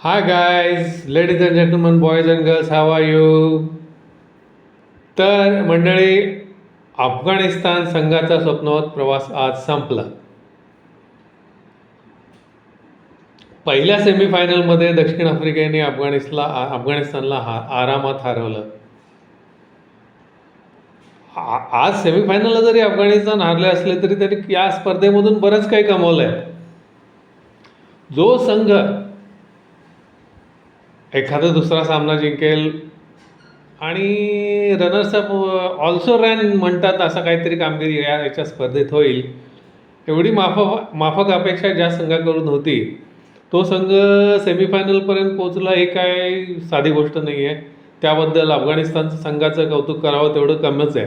Hi guys ladies and gentlemen boys and girls how are you तर मंडळी अफगाणिस्तान संघाचा स्वप्नवत प्रवास आज संपला. पहिल्या सेमीफायनलमध्ये दक्षिण आफ्रिकेने अफगाणिस्तानला अफगाणिस्तानला हा आरामात हरवलं. आज सेमीफायनलला जरी अफगाणिस्तान हारले असले तरी त्यांनी या स्पर्धेमधून बरंच काही कमवलं आहे जो संघ एखादा दुसरा सामना जिंकेल. आणि रनर्सअप ऑल्सो रॅन म्हणतात असं काहीतरी कामगिरी या याच्या स्पर्धेत होईल. एवढी माफक माफक अपेक्षा ज्या संघाकडून होती तो संघ सेमीफायनलपर्यंत पोचला ही काय साधी गोष्ट नाही आहे त्याबद्दल अफगाणिस्तानचं संघाचं कौतुक करावं तेवढं कमीच आहे.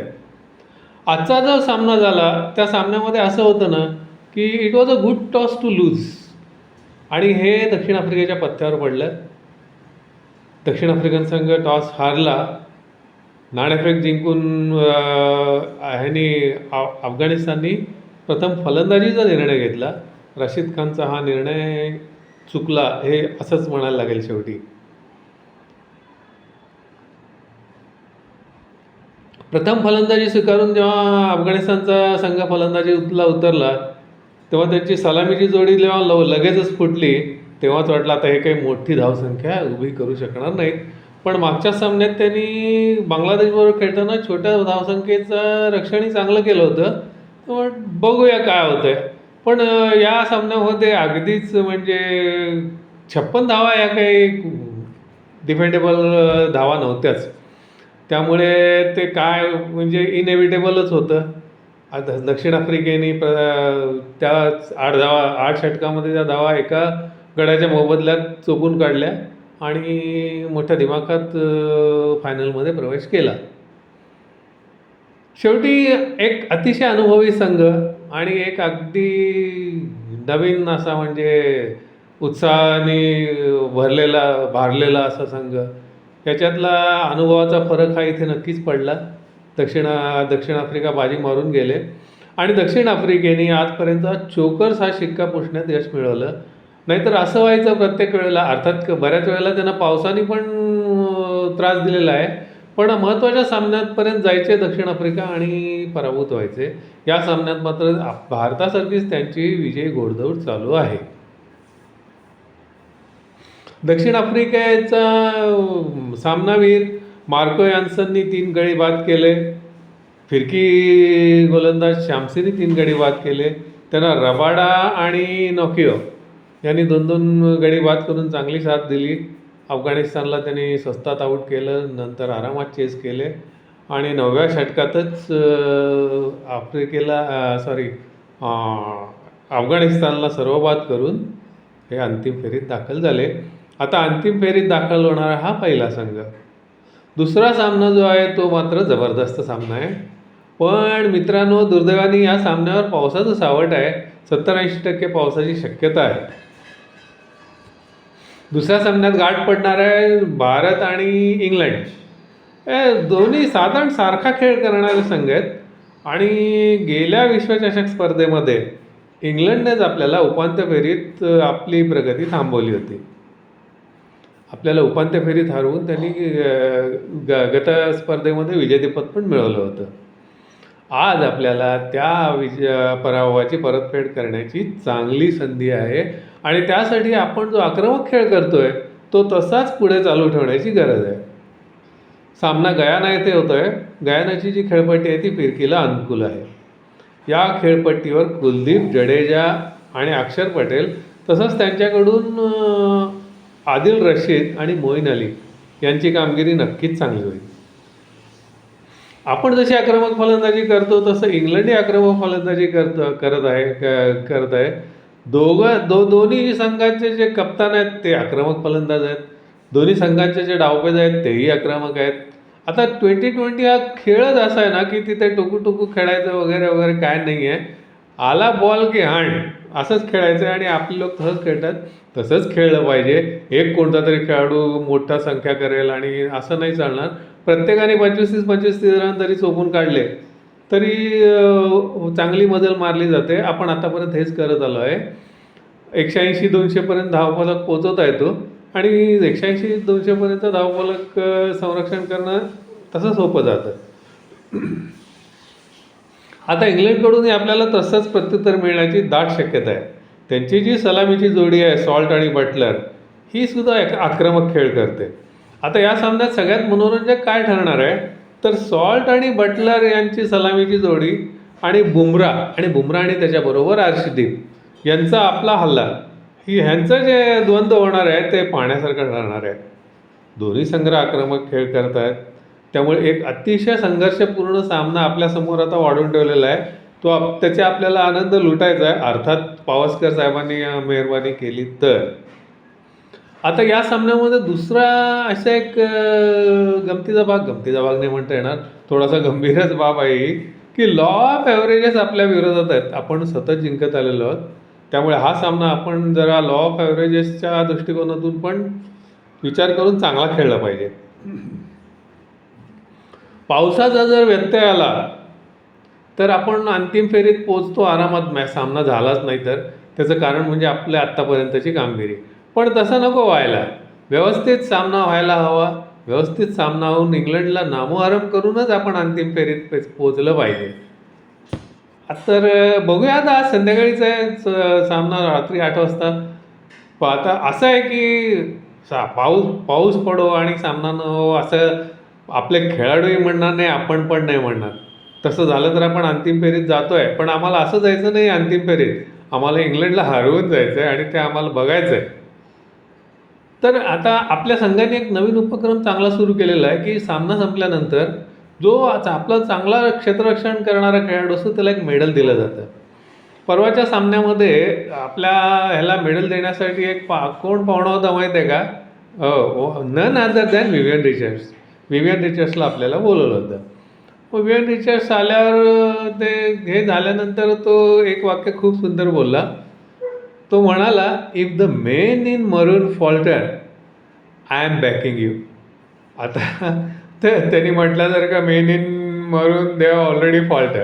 आजचा जो सामना झाला त्या सामन्यामध्ये असं होतं ना की it was a good toss to lose आणि हे दक्षिण आफ्रिकेच्या पथ्यावर पडलं. दक्षिण आफ्रिकन संघ टॉस हारला. नाणेफेक जिंकून ह्यानी अफगाणिस्ताननी प्रथम फलंदाजीचा निर्णय घेतला. रशीद खानचा हा निर्णय चुकला हे असंच म्हणायला लागेल शेवटी. प्रथम फलंदाजी स्वीकारून जेव्हा अफगाणिस्तानचा संघ फलंदाजी उतला उतरला तेव्हा त्यांची सलामीची जोडी जेव्हा लव लगेचच फुटली तेव्हाच वाटलं आता हे काही मोठी धावसंख्या उभी करू शकणार नाहीत. पण मागच्या सामन्यात त्यांनी बांगलादेशबरोबर खेळताना छोट्या धावसंख्येचं रक्षणही चांगलं केलं होतं. तर बघूया काय होतंय. पण या सामन्यामध्ये अगदीच म्हणजे छप्पन धावा या काही डिफेंडेबल धावा नव्हत्याच. त्यामुळे ते काय म्हणजे इनएव्हिटेबलच होतं. आता दक्षिण आफ्रिकेने प्र त्या आठ धावा आठ षटकामध्ये त्या धावा एका गडाच्या मोबदल्यात चोपून काढल्या आणि मोठ्या दिमाखात फायनलमध्ये प्रवेश केला. शेवटी एक अतिशय अनुभवी संघ आणि एक अगदी नवीन असा म्हणजे उत्साहाने भरलेला भारलेला असा संघ. याच्यातला अनुभवाचा फरक हा इथे नक्कीच पडला. दक्षिण दक्षिण आफ्रिका बाजी मारून गेले. आणि दक्षिण आफ्रिकेने आजपर्यंत चोकर्स हा शिक्का पुसण्यात यश मिळवलं. नाहीतर असं व्हायचं प्रत्येक वेळेला. अर्थात बऱ्याच वेळेला त्यांना पावसाने पण त्रास दिलेला आहे. पण महत्त्वाच्या सामन्यापर्यंत जायचे दक्षिण आफ्रिका आणि पराभूत व्हायचे. या सामन्यात मात्र भारतासारखीच त्यांची विजयी घोडदौड चालू आहे. दक्षिण आफ्रिकेचा सामनावीर मार्को यान्सननी तीन गडी बाद केले. फिरकी गोलंदाज श्यामसीने तीन गडी बाद केले. त्यांना रबाडा आणि नोकियो यांनी दोन दोन गडी बाद करून चांगली साथ दिली. अफगाणिस्तानला त्यांनी स्वस्तात आऊट केलं नंतर आरामात चेस केले. आणि नवव्या षटकातच आफ्रिकेला सॉरी अफगाणिस्तानला सर्वबाद करून हे अंतिम फेरीत दाखल झाले. आता अंतिम फेरीत दाखल होणारा हा पहिला संघ. दुसरा सामना जो आहे तो मात्र जबरदस्त सामना आहे. पण मित्रांनो दुर्दैवाने या सामन्यावर पावसाचं सावट आहे. सत्तर ऐंशी टक्के पावसाची शक्यता आहे. दुसऱ्या सामन्यात गाठ पडणार आहे भारत आणि इंग्लंड. हे दोन्ही साधारण सारखा खेळ करणारे संघ आहेत. आणि गेल्या विश्वचषक स्पर्धेमध्ये इंग्लंडनेच आपल्याला उपांत्य फेरीत आपली प्रगती थांबवली होती. आपल्याला उपांत्य फेरीत हरवून त्यांनी ग गत स्पर्धेमध्ये विजेतेपद पण मिळवलं होतं. आज आपल्याला त्या विजय पराभवाची परतफेड करण्याची चांगली संधी आहे. आणि त्यासाठी आपण जो आक्रमक खेळ करतोय तो तसाच पुढे चालू ठेवण्याची गरज आहे. सामना गयाना येथे होतोय. गयानाची जी खेळपट्टी आहे ती फिरकीला अनुकूल आहे. या खेळपट्टीवर कुलदीप जडेजा आणि अक्षर पटेल तसंच त्यांच्याकडून आदिल रशीद आणि मोईन अली यांची कामगिरी नक्कीच चांगली होईल. आपण जशी आक्रमक फलंदाजी करतो तसं इंग्लंडही आक्रमक फलंदाजी करत करत आहे करत आहे. दोघं दो दोन्ही संघाचे जे कप्तान आहेत ते आक्रमक फलंदाज आहेत. दोन्ही संघांचे जे डावपेज आहेत तेही आक्रमक आहेत. आता ट्वेंटी ट्वेंटी हा खेळच असा आहे ना की तिथे टुकू टुकू खेळायचं वगैरे वगैरे काय नाही आहे. आला बॉल की हाण असंच खेळायचं आहे आणि आपले लोक तसंच खेळतात. तसंच खेळलं पाहिजे. एक कोणता तरी खेळाडू मोठा संख्या करेल आणि असं नाही चालणार. प्रत्येकाने पंचवीस तीस पंचवीस तीस रन जरी चोपून काढले. तरी चांगली मजल मारली जाते. आपण आतापर्यंत हेच करत आलो आहे. एकशे ऐंशी दोनशेपर्यंत धावफलक पोचवता येतो. आणि एकशे ऐंशी दोनशेपर्यंत धावफलक संरक्षण करणं तसं सोपं जातं. आता इंग्लंडकडूनही आपल्याला तसंच प्रत्युत्तर मिळण्याची दाट शक्यता आहे. त्यांची जी सलामीची जोडी आहे सॉल्ट आणि बटलर ही सुद्धा एक आक्रमक खेळ करते. आता या सामन्यात सगळ्यात मनोरंजक काय ठरणार आहे? तर सॉल्ट आणि बटलर यांची सलामीची जोडी आणि बुमरा आणि बुमरा आणि त्याच्याबरोबर अर्शदीप यांचा आपला हल्ला. ही ह्यांचं जे द्वंद्व होणार आहे ते पाहण्यासारखं ठरणार आहे. दोन्ही संघ आक्रमक खेळ करत आहेत त्यामुळे एक अतिशय संघर्षपूर्ण सामना आपल्यासमोर आता वाढून ठेवलेला आहे. तो आप त्याचा आपल्याला आनंद लुटायचा आहे. अर्थात पावसकर साहेबांनी मेहरबानी केली तर. आता या सामन्यामध्ये दुसरा असा एक गमतीचा भाग गमतीचा भाग नाही म्हणता येणार. थोडासा गंभीरच बाब आहे की लॉ ऑफ ॲव्हरेजेस आपल्या विरोधात आहेत. आपण सतत जिंकत आलेलो आहोत. त्यामुळे हा सामना आपण जरा लॉ ऑफ ॲव्हरेजेसच्या दृष्टिकोनातून पण विचार करून चांगला खेळला पाहिजे. पावसाचा जर व्यत्यय आला तर आपण अंतिम फेरीत पोचतो आरामात. मॅ सामना झालाच नाही तर. त्याचं कारण म्हणजे आपल्या आत्तापर्यंतची कामगिरी. पण तसं नको व्हायला. व्यवस्थित सामना व्हायला हवा. व्यवस्थित सामना होऊन इंग्लंडला नामोहरम करूनच आपण अंतिम फेरीत पोचलं पाहिजे. तर बघूया आता आज संध्याकाळीच आहे स- सामना रात्री आठ वाजता. प आता असं आहे की सा पाऊस पाऊस पडो आणि सामना न हो असं आपले खेळाडूही म्हणणार नाही आपण पण नाही म्हणणार. तसं झालं तर आपण अंतिम फेरीत जातो आहे पण आम्हाला असं जायचं नाही अंतिम फेरीत. आम्हाला इंग्लंडला हरवून जायचं आहे आणि ते आम्हाला बघायचं आहे तर आता आपल्या संघाने एक नवीन उपक्रम चांगला सुरू केलेला आहे की सामना संपल्यानंतर जो आपला चांगला क्षेत्ररक्षण करणारा खेळाडू असतो त्याला एक मेडल दिलं जातं. परवाच्या सामन्यामध्ये आपल्या ह्याला मेडल देण्यासाठी एक पा कोण पाहुणा होता माहीत आहे का? None other than Vivian Richards Vivian रिचर्ड्सला आपल्याला बोलवलं होतं. मग विवियन रिचर्ड्स आल्यावर ते हे झाल्यानंतर तो एक वाक्य खूप सुंदर बोलला. तो म्हणाला if the men in maroon falter I'm backing you आता तर त्यांनी म्हटलं जर का मेन इन मरून दे ऑलरेडी फॉल्टर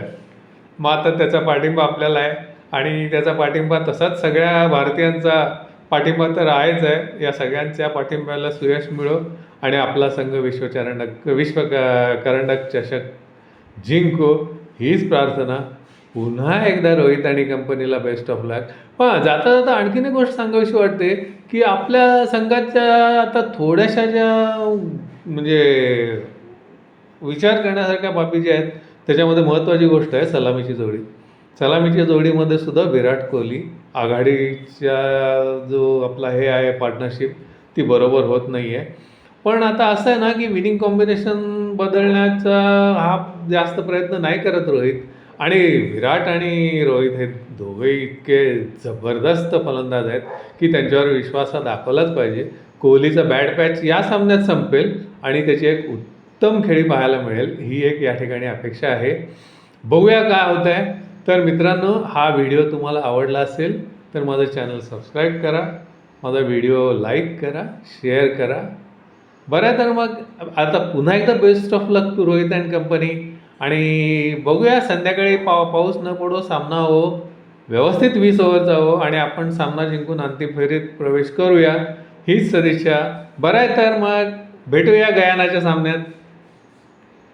मग आता त्याचा पाठिंबा आपल्याला आहे. आणि त्याचा पाठिंबा तसाच सगळ्या भारतीयांचा पाठिंबा तर आहेच आहे. या सगळ्यांच्या पाठिंब्याला सुयश मिळो आणि आपला संघ विश्वचरणक विश्व क- करंडक चषक जिंको. हीच प्रार्थना पुन्हा एकदा रोहित आणि कंपनीला बेस्ट ऑफ लक पण जाता जाता आणखीन एक गोष्ट सांगावीशी वाटते की आपल्या संघाच्या आता थोड्याशा ज्या म्हणजे विचार करण्यासारख्या बाबी ज्या आहेत त्याच्यामध्ये महत्त्वाची गोष्ट आहे सलामीची जोडी. सलामीच्या जोडीमध्ये सुद्धा विराट कोहली आघाडीच्या जो आपला हे आहे पार्टनरशिप ती बरोबर होत नाही आहे पण आता असं आहे ना की विनिंग कॉम्बिनेशन बदलण्याचा हा जास्त प्रयत्न नाही करत रोहित. आणि विराट आणि रोहित हे दोघे इतके जबरदस्त फलंदाज आहेत की त्यांच्यावर विश्वास हा दाखवलाच पाहिजे. कोहलीचा बॅड पॅच या सामन्यात संपेल आणि त्याची एक उत्तम खेळी पाहायला मिळेल ही एक या ठिकाणी अपेक्षा आहे. बघूया काय होत आहे तर मित्रांनो हा व्हिडिओ तुम्हाला आवडला असेल तर माझं चॅनल सबस्क्राईब करा माझा व्हिडिओ लाईक करा शेअर करा. बरं तर मग आता पुन्हा एकदा best of luck to Rohit and company आणि बघूया संध्याकाळी पाव पाऊस न पडो सामना हो व्यवस्थित वीस ओव्हरचा हो आणि आपण सामना जिंकून अंतिम फेरीत प्रवेश करूया. हीच सदिच्छा. बरं आहे तर मग भेटूया गयानाच्या सामन्यात.